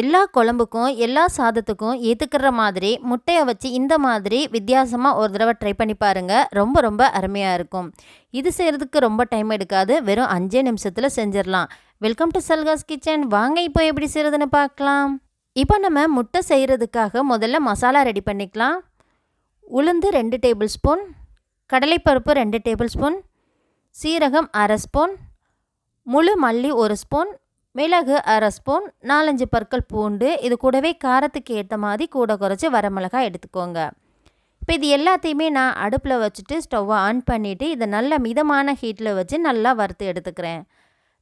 எல்லா குழம்புக்கும் எல்லா சாதத்துக்கும் ஏற்றுக்கிற மாதிரி முட்டையை வச்சு இந்த மாதிரி வித்தியாசமாக ஒரு தடவை ட்ரை பண்ணி பாருங்கள் ரொம்ப ரொம்ப அருமையாக இருக்கும். இது செய்கிறதுக்கு ரொம்ப டைம் எடுக்காது. வெறும் அஞ்சே நிமிஷத்தில் செஞ்சிடலாம். வெல்கம் டு சல்காஸ் கிச்சன் வாங்க இப்போ எப்படி செய்கிறதுன்னு பார்க்கலாம். இப்போ நம்ம முட்டை செய்கிறதுக்காக முதல்ல மசாலா ரெடி பண்ணிக்கலாம். உளுந்து ரெண்டு டேபிள் ஸ்பூன் கடலைப்பருப்பு ரெண்டு டேபிள் ஸ்பூன் சீரகம் அரை ஸ்பூன் முழு மல்லி ஒரு ஸ்பூன் மிளகு அரை ஸ்பூன் நாலஞ்சு பற்கள் பூண்டு இது கூடவே காரத்துக்கு ஏற்ற மாதிரி கூட குறைச்சி வரமிளகாய் எடுத்துக்கோங்க. இப்போ இது எல்லாத்தையுமே நான் அடுப்பில் வச்சுட்டு ஸ்டவ்வை ஆன் பண்ணிவிட்டு இதை நல்ல மிதமான ஹீட்டில் வச்சு நல்லா வறுத்து எடுத்துக்கிறேன்.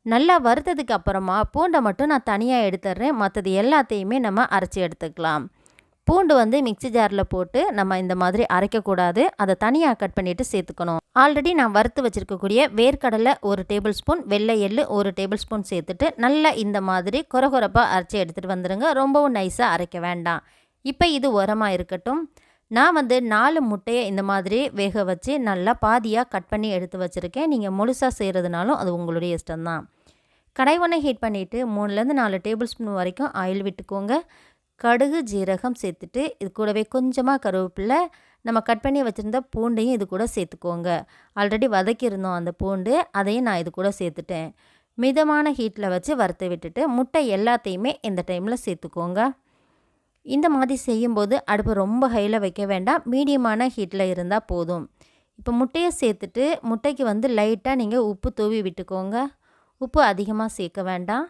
நல்லா வறுத்ததுக்கு அப்புறமா பூண்டை மட்டும் நான் தனியாக எடுத்துடுறேன் மற்றது எல்லாத்தையுமே நம்ம அரைச்சி எடுத்துக்கலாம். பூண்டு வந்து மிக்சி ஜாரில் போட்டு நம்ம இந்த மாதிரி அரைக்கக்கூடாது. அதை தனியாக கட் பண்ணிவிட்டு சேர்த்துக்கணும். ஆல்ரெடி நான் வறுத்து வச்சுருக்கக்கூடிய வேர்க்கடலை ஒரு டேபிள் ஸ்பூன் வெள்ளை எள்ளு ஒரு டேபிள் ஸ்பூன் சேர்த்துட்டு நல்லா இந்த மாதிரி குறகுறப்பாக அரைச்சி எடுத்துகிட்டு வந்துடுங்க ரொம்பவும் நைஸாக அரைக்க வேண்டாம். இப்போ இது உரமாக இருக்கட்டும். நான் வந்து நாலு முட்டையை இந்த மாதிரி வேக வச்சு நல்லா பாதியாக கட் பண்ணி எடுத்து வச்சுருக்கேன். நீங்கள் முழுசாக செய்கிறதுனாலும் அது உங்களுடைய இஷ்டம்தான். கடை ஒன்றை ஹீட் பண்ணிவிட்டு மூணுலேருந்து நாலு டேபிள் ஸ்பூன் வரைக்கும் ஆயில் விட்டுக்கோங்க. கடுகு ஜீரகம் சேர்த்துட்டு இது கூடவே கொஞ்சமாக கருவேப்பிலை நம்ம கட் பண்ணி வச்சுருந்த பூண்டையும் இது கூட சேர்த்துக்கோங்க. ஆல்ரெடி வதக்கியிருந்தோம் அந்த பூண்டு அதையும் நான் இது கூட சேர்த்துட்டேன். மிதமான ஹீட்டில் வச்சு வறுத்து விட்டுட்டு முட்டை எல்லாத்தையுமே இந்த டைமில் சேர்த்துக்கோங்க. இந்த மாதிரி செய்யும்போது அடுப்பு ரொம்ப ஹையில் வைக்க வேண்டாம். மீடியமான ஹீட்டில் இருந்தால் போதும். இப்போ முட்டையை சேர்த்துட்டு முட்டைக்கு வந்து லைட்டாக நீங்கள் உப்பு தூவி விட்டுக்கோங்க. உப்பு அதிகமாக சேர்க்க வேண்டாம்.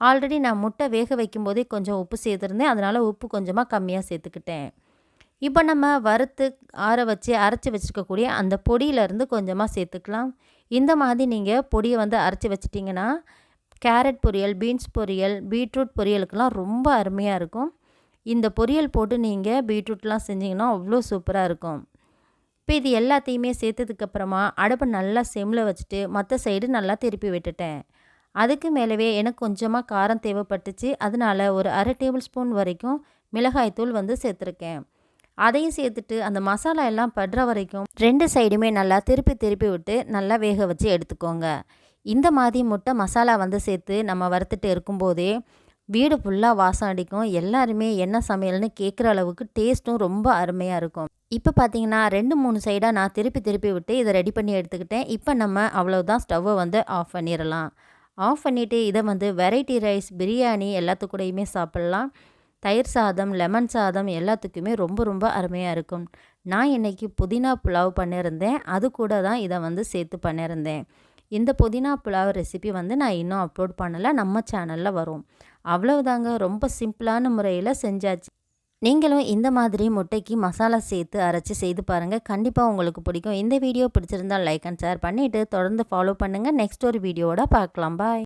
ஆல்ரெடி நான் முட்டை வேக வைக்கும்போதே கொஞ்சம் உப்பு சேர்த்துருந்தேன். அதனால் உப்பு கொஞ்சமாக கம்மியாக சேர்த்துக்கிட்டேன். இப்போ நம்ம வறுத்து ஆற வச்சு அரைச்சி வச்சுருக்கக்கூடிய அந்த பொடியிலேருந்து கொஞ்சமாக சேர்த்துக்கலாம். இந்த மாதிரி நீங்கள் பொடியை வந்து அரைச்சி வச்சிட்டிங்கன்னா கேரட் பொரியல் பீன்ஸ் பொரியல் பீட்ரூட் பொரியலுக்கெல்லாம் ரொம்ப அருமையாக இருக்கும். இந்த பொரியல் போட்டு நீங்கள் பீட்ரூட்லாம் செஞ்சிங்கன்னா அவ்வளோ சூப்பராக இருக்கும். இப்போ இது எல்லாத்தையுமே சேர்த்ததுக்கப்புறமா அடுப்பை நல்லா செம்மில் வச்சுட்டு மற்ற சைடு நல்லா திருப்பி விட்டுட்டேன். அதுக்கு மேலவே எனக்கு கொஞ்சமாக காரம் தேவைப்பட்டுச்சு. அதனால் ஒரு அரை டேபிள் ஸ்பூன் வரைக்கும் மிளகாய்த்தூள் வந்து சேர்த்துருக்கேன். அதையும் சேர்த்துட்டு அந்த மசாலா எல்லாம் படுற வரைக்கும் ரெண்டு சைடுமே நல்லா திருப்பி திருப்பி விட்டு நல்லா வேக வச்சு எடுத்துக்கோங்க. இந்த மாதிரி முட்டை மசாலா வந்து சேர்த்து நம்ம வறுத்துட்டு இருக்கும்போதே வீடு ஃபுல்லாக வாசம் அடிக்கும். எல்லாருமே என்ன சமையல்னு கேட்குற அளவுக்கு டேஸ்ட்டும் ரொம்ப அருமையாக இருக்கும். இப்போ பார்த்தீங்கன்னா ரெண்டு மூணு சைடாக நான் திருப்பி திருப்பி விட்டு இதை ரெடி பண்ணி எடுத்துக்கிட்டேன். இப்போ நம்ம அவ்வளோதான் ஸ்டவ்வை வந்து ஆஃப் பண்ணிடலாம். ஆஃப் பண்ணிவிட்டு இதை வந்து வெரைட்டி ரைஸ் பிரியாணி எல்லாத்துக்கூடையுமே சாப்பிட்லாம். தயிர் சாதம் லெமன் சாதம் எல்லாத்துக்குமே ரொம்ப ரொம்ப அருமையாக இருக்கும். நான் இன்றைக்கி புதினா புலாவ் பண்ணியிருந்தேன். அது கூட தான் இதை வந்து சேர்த்து பண்ணியிருந்தேன். இந்த புதினா புலாவ் ரெசிபி வந்து நான் இன்னும் அப்லோட் பண்ணலை. நம்ம சேனலில் வரும். அவ்வளவுதாங்க. ரொம்ப சிம்பிளான முறையில் செஞ்சாச்சு. நீங்களும் இந்த மாதிரி முட்டைக்கு மசாலா சேர்த்து அரைச்சி செய்து பாருங்கள் கண்டிப்பாக உங்களுக்கு பிடிக்கும். இந்த வீடியோ பிடிச்சிருந்தால் லைக் அண்ட் ஷேர் பண்ணிவிட்டு தொடர்ந்து ஃபாலோ பண்ணுங்கள் நெக்ஸ்ட் ஒரு வீடியோவோட பார்க்கலாம். பாய்